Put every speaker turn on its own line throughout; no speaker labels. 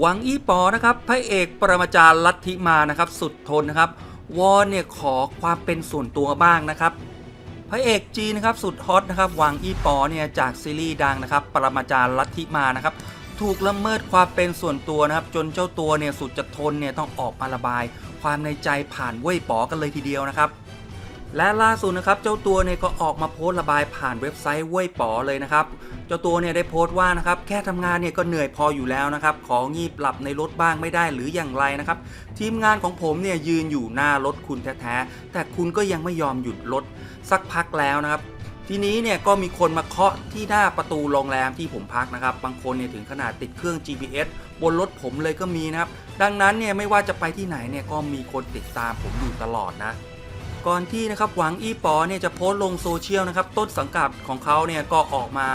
หวังอี้ปอนะครับพระเอกปรมาจารย์ลัทธิมานะครับ สุดทนนะครับ วอนเนี่ยขอความเป็นส่วนตัวบ้างนะครับ พระเอกจีนนะครับสุดฮอตนะครับหวังอี้ปอเนี่ยจากซีรีส์ดังนะครับ ปรมาจารย์ลัทธิมานะครับถูกละเมิดความเป็นส่วนตัวนะครับ จนเจ้าตัวเนี่ยสุดจะทนเนี่ยต้องออกมาระบาย ความในใจผ่านเว่ยป๋อกันเลยทีเดียวนะครับ และล่าสุดนะครับเจ้าตัวเนี่ยก็ออกมาโพสต์ระบายผ่านเว็บไซต์เว่ยป๋อเลยนะครับเจ้าตัวเนี่ยได้โพสต์ว่านะครับแค่ทำงานเนี่ยก็เหนื่อยพออยู่แล้วนะครับของงีบหลับในรถบ้างไม่ได้หรืออย่างไรนะครับทีมงานของผมเนี่ยยืนอยู่หน้ารถคุณแท้ๆแต่คุณก็ยังไม่ยอมหยุดรถสักพักแล้วนะครับทีนี้เนี่ยก็มีคนมาเคาะที่หน้าประตูโรงแรมที่ผมพักนะครับบางคนเนี่ยถึงขนาดติดเครื่อง GPS บนรถผมเลยก็มีนะครับดังนั้นเนี่ยไม่ว่าจะไปที่ไหนเนี่ยก็มีคนติดตามผมอยู่ตลอดนะ ก่อนที่นะครับหวังอี้ปอเนี่ยจะโพสต์ลงโซเชียลนะครับต้นสังกัดของเขาเนี่ยก็ออกมา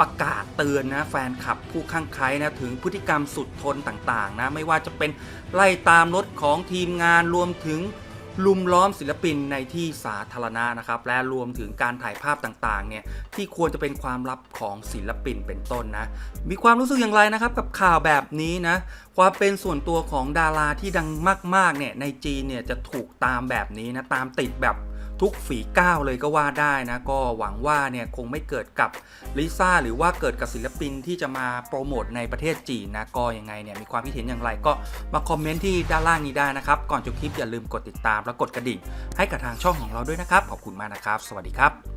ประกาศเตือนนะแฟนคลับผู้ข้างใครนะถึงพฤติกรรมสุดทนต่างๆนะไม่ว่าจะเป็นไล่ตามรถของทีมงานรวมถึง ลุมล้อมศิลปินในที่สาธารณะนะครับ และรวมถึงการถ่ายภาพต่างๆ เนี่ย ที่ควรจะเป็นความลับของศิลปินเป็นต้นนะ มีความรู้สึกอย่างไรนะครับกับข่าวแบบนี้นะ ความเป็นส่วนตัวของดาราที่ดังมากๆ เนี่ยในจีนเนี่ยจะถูกตามแบบนี้นะ ตามติดแบบ ทุกฝีก้าวเลยก็ว่าได้นะก็หวังว่าเนี่ยคงไม่เกิดกับลิซ่าหรือว่าเกิดกับศิลปินที่จะมาโปรโมทในประเทศจีนนะก็ยังไงเนี่ยมีความคิดเห็นอย่างไรก็มาคอมเมนต์ที่ด้านล่างนี้ได้นะครับ ก่อนจบคลิปอย่าลืมกดติดตามและกดกระดิ่ง ให้กับทางช่องของเราด้วยนะครับ ขอบคุณมากนะครับ สวัสดีครับ